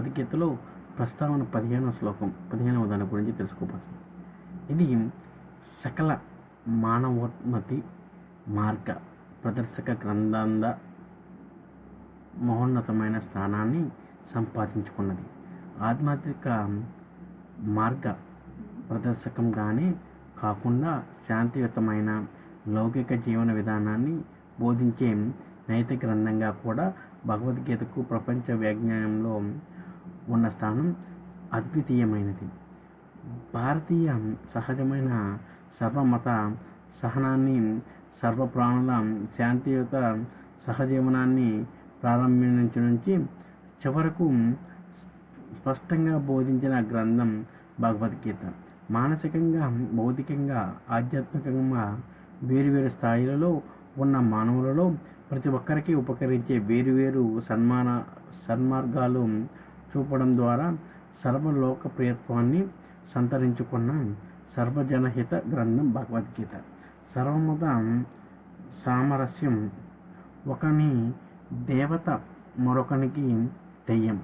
భగవద్గీతలో ప్రస్తావన పదిహేనవ శ్లోకం పదిహేనవ దాని గురించి తెలుసుకోవచ్చు ఇది సకల మానవోన్నతి మార్గ ప్రదర్శక గ్రంథాంద మహోన్నతమైన స్థానాన్ని సంపాదించుకున్నది. ఆధ్యాత్మిక మార్గ ప్రదర్శకంగానే కాకుండా శాంతియుతమైన లౌకిక జీవన విధానాన్ని బోధించే నైతిక గ్రంథంగా కూడా భగవద్గీతకు ప్రపంచ వ్యాజ్ఞానంలో ఉన్న స్థానం అద్వితీయమైనది. భారతీయ సహజమైన సర్వమత సహనాన్ని సర్వప్రాణుల శాంతియుత సహజీవనాన్ని ప్రారంభించ నుంచి చివరకు స్పష్టంగా బోధించిన గ్రంథం భగవద్గీత మానసికంగా భౌతికంగా ఆధ్యాత్మికంగా వేరువేరు స్థాయిలలో ఉన్న మానవులలో ప్రతి ఒక్కరికి ఉపకరించే వేరువేరు సన్మాన సన్మార్గాలు చూపడం ద్వారా సర్వలోకప్రియత్వాన్ని సంతరించుకున్న సర్వజనహిత గ్రంథం భగవద్గీత. సర్వమత సామరస్యం. ఒకని దేవత మరొకనికి దెయ్యం.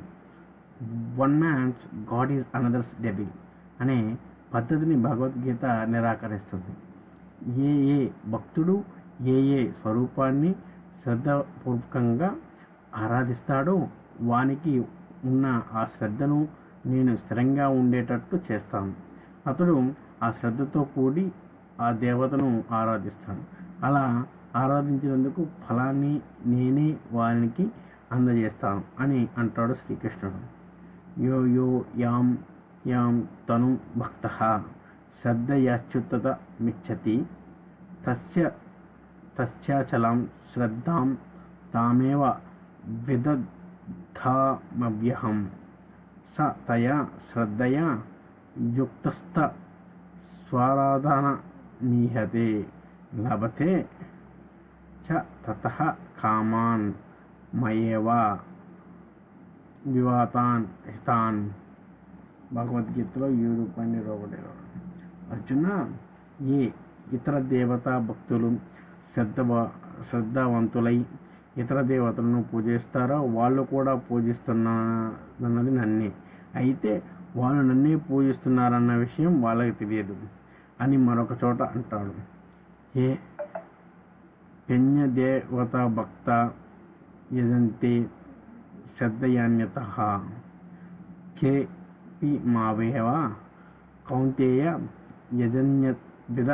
One man's god is another's devil అనే పద్ధతిని భగవద్గీత నిరాకరిస్తుంది. ఏ ఏ భక్తుడు ఏ ఏ స్వరూపాన్ని శ్రద్ధపూర్వకంగా ఆరాధిస్తాడో వానికి ఉన్న ఆ శ్రద్ధను నేను స్థిరంగా ఉండేటట్టు చేస్తాను. అతడు ఆ శ్రద్ధతో కూడి ఆ దేవతను ఆరాధిస్తాను అలా ఆరాధించినందుకు ఫలాన్ని నేనే వారికి అందజేస్తాను అని అంటాడు శ్రీకృష్ణుడు. యో యో యాం యాం తను భక్త శ్రద్ధయాచ్యుత మిచ్చతి తస్య తస్యాచలం శ్రద్ధాం తామేవ ధామవ్యహం స తయా శ్రద్ధయా యుక్తస్థ స్వారాధన నీహతే లభతే చ తత కామాన్ మయేవ వివాతాన్ హితాన్ భగవద్గీతలో ఏడు పన్నెండు ఒకటి అర్జున ఏ ఇతర దేవతా భక్తులు శ్రద్ధ శ్రద్ధావంతులై ఇతర దేవతలను పూజిస్తారో వాళ్ళు కూడా పూజిస్తున్నదన్నది నన్నే. అయితే వాళ్ళు నన్నే పూజిస్తున్నారన్న విషయం వాళ్ళకి తెలియదు అని మరొక చోట అంటాడు. ఏ పెన్యదేవత భక్త యజంతే శ్రద్ధయాన్యత. కేపి మావేవ కౌంతేయ యజన్యవిద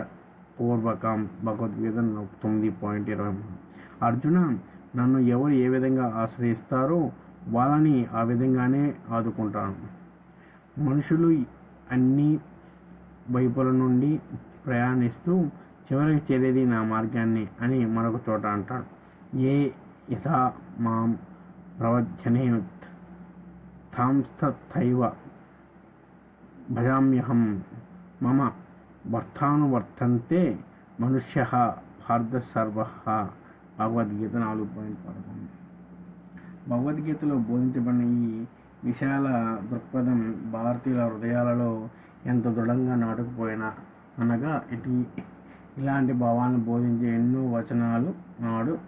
పూర్వకం భగవద్గీత తొమ్మిది పాయింట్ ఇరవై మూడు. అర్జున నన్ను ఎవరు ఏ విధంగా ఆశ్రయిస్తారో వాళ్ళని ఆ విధంగానే ఆదుకుంటాను. మనుషులు అన్ని వైపుల నుండి ప్రయాణిస్తూ చివరికి చేరేది నా మార్గాన్ని అని మరొక చోట అంటాడు. ఏ యథా మాం ప్రవచనేత్ తాంస్తైవ భజామ్యహం మమ వర్తానువర్తంతే మనుష్య పార్థసర్వ భగవద్గీత నాలుగు పాయింట్ పదకొండు. భగవద్గీతలో బోధించబడిన ఈ విశాల దృక్పథం భారతీయుల హృదయాలలో ఎంత దృఢంగా నాటుకుపోయినా అనగా ఇటు ఇలాంటి భావాలను బోధించే ఎన్నో వచనాలు నాడు